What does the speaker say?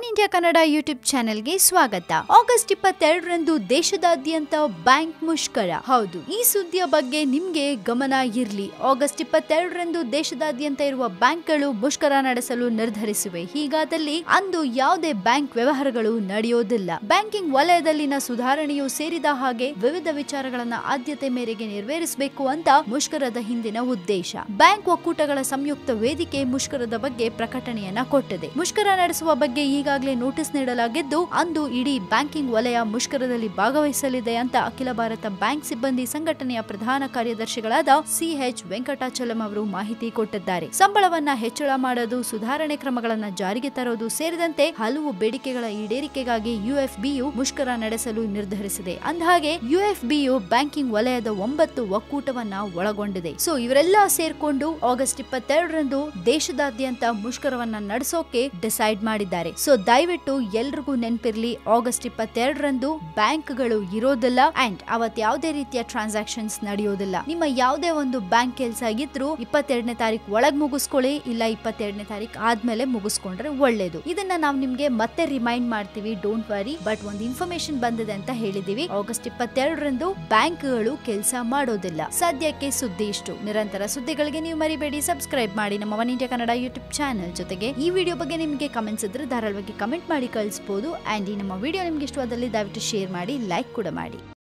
One India Kannada YouTube ಚಾನೆಲ್ಗೆ ಸ್ವಾಗತ. August ಇಪ್ಪತ್ತೆರಡರಂದು ದೇಶದಾದ್ಯಂತ ಬ್ಯಾಂಕ್ ಮುಷ್ಕರ. ಹೌದು, ಈ ಸುದ್ದಿಯ ಬಗ್ಗೆ ನಿಮ್ಗೆ ಗಮನ ಇರ್ಲಿ. ಆಗಸ್ಟ್ ಇಪ್ಪತ್ತೆರಡರಂದು ದೇಶದಾದ್ಯಂತ ಇರುವ ಬ್ಯಾಂಕ್ಗಳು ಮುಷ್ಕರ ನಡೆಸಲು ನಿರ್ಧರಿಸಿವೆ. ಹೀಗಾದಲ್ಲಿ ಅಂದು ಯಾವುದೇ ಬ್ಯಾಂಕ್ ವ್ಯವಹಾರಗಳು ನಡೆಯೋದಿಲ್ಲ. ಬ್ಯಾಂಕಿಂಗ್ ವಲಯದಲ್ಲಿನ ಸುಧಾರಣೆಯು ಸೇರಿದ ಹಾಗೆ ವಿವಿಧ ವಿಚಾರಗಳನ್ನ ಆದ್ಯತೆ ಮೇರೆಗೆ ನೆರವೇರಿಸಬೇಕು ಅಂತ ಮುಷ್ಕರದ ಹಿಂದಿನ ಉದ್ದೇಶ. ಬ್ಯಾಂಕ್ ಒಕ್ಕೂಟಗಳ ಸಂಯುಕ್ತ ವೇದಿಕೆ ಮುಷ್ಕರದ ಬಗ್ಗೆ ಪ್ರಕಟಣೆಯನ್ನ ಕೊಟ್ಟಿದೆ. ಮುಷ್ಕರ ನಡೆಸುವ ಬಗ್ಗೆ ಈಗಾಗಲೇ ನೋಟಿಸ್ ನೀಡಲಾಗಿದ್ದು, ಅಂದು ಇಡೀ ಬ್ಯಾಂಕಿಂಗ್ ವಲಯ ಮುಷ್ಕರದಲ್ಲಿ ಭಾಗವಹಿಸಲಿದೆ ಅಂತ ಅಖಿಲ ಭಾರತ ಬ್ಯಾಂಕ್ ಸಿಬ್ಬಂದಿ ಸಂಘಟನೆಯ ಪ್ರಧಾನ ಕಾರ್ಯದರ್ಶಿಗಳಾದ ಸಿಎಚ್ ವೆಂಕಟಾಚಲಂ ಅವರು ಮಾಹಿತಿ ಕೊಟ್ಟಿದ್ದಾರೆ. ಸಂಬಳವನ್ನ ಹೆಚ್ಚಳ ಮಾಡೋದು, ಸುಧಾರಣೆ ಕ್ರಮಗಳನ್ನು ಜಾರಿಗೆ ತರೋದು ಸೇರಿದಂತೆ ಹಲವು ಬೇಡಿಕೆಗಳ ಈಡೇರಿಕೆಗಾಗಿ ಯುಎಫ್ಬಿಯು ಮುಷ್ಕರ ನಡೆಸಲು ನಿರ್ಧರಿಸಿದೆ. ಅಂದಹಾಗೆ ಯುಎಫ್ಬಿಯು ಬ್ಯಾಂಕಿಂಗ್ ವಲಯದ ಒಂಬತ್ತು ಒಕ್ಕೂಟವನ್ನ ಒಳಗೊಂಡಿದೆ. ಸೊ, ಇವರೆಲ್ಲ ಸೇರ್ಕೊಂಡು ಆಗಸ್ಟ್ ಇಪ್ಪತ್ತೆರಡರಂದು ದೇಶದಾದ್ಯಂತ ಮುಷ್ಕರವನ್ನ ನಡೆಸೋಕೆ ಡಿಸೈಡ್ ಮಾಡಿದ್ದಾರೆ. ಸೊ ದಯವಿಟ್ಟು ಎಲ್ರಿಗೂ ನೆನಪಿರ್ಲಿ, ಆಗಸ್ಟ್ ಇಪ್ಪತ್ತೆರಡರಂದು ಬ್ಯಾಂಕ್ಗಳು ಇರೋದಿಲ್ಲ ಅಂಡ್ ಅವತ್ ಯಾವುದೇ ರೀತಿಯ ಟ್ರಾನ್ಸಾಕ್ಷನ್ಸ್ ನಡೆಯೋದಿಲ್ಲ. ನಿಮ್ಮ ಯಾವುದೇ ಒಂದು ಬ್ಯಾಂಕ್ ಕೆಲಸ ಆಗಿದ್ರು ಇಪ್ಪತ್ತೆರಡನೇ ತಾರೀಕು ಒಳಗ್ ಮುಗಿಸ್ಕೊಳ್ಳಿ, ಇಲ್ಲ ಇಪ್ಪತ್ತೆರಡನೇ ತಾರೀಕು ಆದ್ಮೇಲೆ ಮುಗಿಸ್ಕೊಂಡ್ರೆ ಒಳ್ಳೇದು. ಇದನ್ನ ನಾವು ನಿಮ್ಗೆ ಮತ್ತೆ ರಿಮೈಂಡ್ ಮಾಡ್ತೀವಿ ಡೋಂಟ್ ವರಿ ಬಟ್ ಒಂದು ಇನ್ಫಾರ್ಮೇಶನ್ ಬಂದಿದೆ ಅಂತ ಹೇಳಿದೀವಿ. ಆಗಸ್ಟ್ ಇಪ್ಪತ್ತೆರಡರಂದು ಬ್ಯಾಂಕ್ಗಳು ಕೆಲಸ ಮಾಡೋದಿಲ್ಲ. ಸದ್ಯಕ್ಕೆ ಸುದ್ದಿ ಇಷ್ಟು. ನಿರಂತರ ಸುದ್ದಿಗಳಿಗೆ ನೀವು ಮರಿಬೇಡಿ. ಸಬ್ಸ್ಕ್ರೈಬ್ ಮಾಡಿ ನಮ್ಮ one India Kannada YouTube channel ಜೊತೆಗೆ ಈ ವಿಡಿಯೋ ಬಗ್ಗೆ ನಿಮಗೆ ಕಮೆಂಟ್ಸ್ ಇದ್ರೆ ಧಾರಾಳವಾಗಿ ಕಮೆಂಟ್ ಮಾಡಿ ಕಳಿಸ್ಬೋದು. ಆ್ಯಂಡ್ ಈ ನಮ್ಮ ವಿಡಿಯೋ ನಿಮ್ಗೆ ಇಷ್ಟವಾದಲ್ಲಿ ದಯವಿಟ್ಟು ಶೇರ್ ಮಾಡಿ, ಲೈಕ್ ಕೂಡ ಮಾಡಿ.